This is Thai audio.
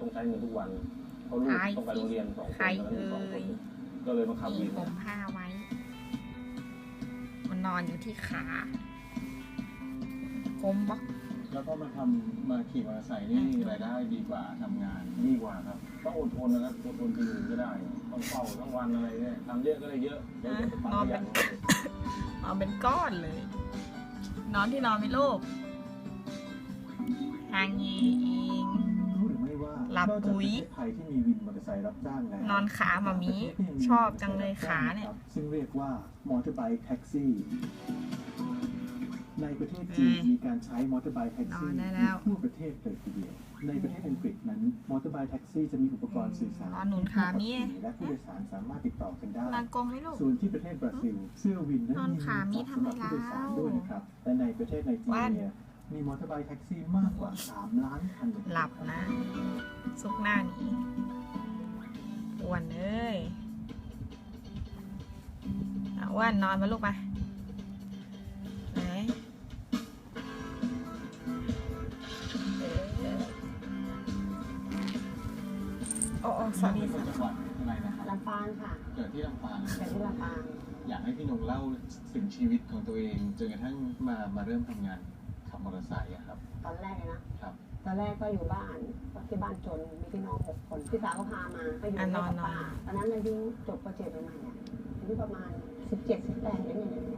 ต้องใช้เงินทุกวันเพราะลูกใครต้องไปโรงเรียนสองคนใครแล้วก็ลูกสองคเอ่นยก็เลยมาขับมีวินผมผ้าไว้ มันนอนอยู่ที่ขากลมบล็อกแล้วก็มาทำมาขี่มอเตอร์ไซค์นี่รายได้ดีกว่าทำงานดีกว่าครับต้องอดทนนะครับอดทนปีหนึ่งก็ได้ต้องเฝ้าทั้งวันอะไรเนี่ยทำเยอะก็ได้เยอะเดี๋ยวจะปังขยันเลยนอนเป็นก้อนเลย นอนที่นอนไหม่ลูกทางยีเองรู้หรือ ไม่ว่าหลับปุ๋ยนอกจากประเทศไทยที่มีวินมอเตอร์ไซค์รับจ้างแล้วนอนขาหมามีชอบจังเลยขาเนี่ย ซึ่งเรียกว่ามอเตอร์ไบค์แท็กซี่ ในประเทศจีนอืมมีการใช้มอเตอร์ไบค์แท็กซี่นอนได้แล้วทั่วประเทศเลยทีเดียว ในประเทศอังกฤษนั้นมอเตอร์ไบค์แท็กซี่จะมีอุปกรณ์สื่อสารนอนหนุนขามีและผู้โดยสารสามารถติดต่อกันได้นอนกลมไหมลูกส่วนที่ประเทศบราซิลเสื้อวินนั้นนอนขามีมีทำไมสำหรับผู้โดยสารแล้วด้วยนะครับและในประเทศไนจีวันเรียมีมอเตอร์ไบค์แท็กซี่มากกว่า 3 ล้านคันเลยทีเดียวหลับนะ ซุกหน้าหนีอ้วนเอ้ยอะอ้วนนอนมาลูกไปไหนเออโอ้โอ้สวัสดีเป็นคนจังหวัดอะไรนะครับลำปางค่ะ เกิดที่ลำปางเกิดที่ลำปาง อยากให้พี่นงเล่าถึงชีวิตของตัวเองจนกระทั่งมามาเริ่มทำงานขับมอเตอร์ไซค์อะครับ ตอนแรกเลยนะครับต อนแรกก็อยู่บ้านที่บ้านจนมีพี่น้องหกคนพี่สาวก็พามาก็อยู่อะนกัอบนนอป้านตอนนั้นอายุจบประเจ็ดประมาณเนี่ยอายุประมาณสิบเจ็ดสิบแปดเองเนี่ยประมาณนี้ก็เข้ามามาทำงานทุกอย่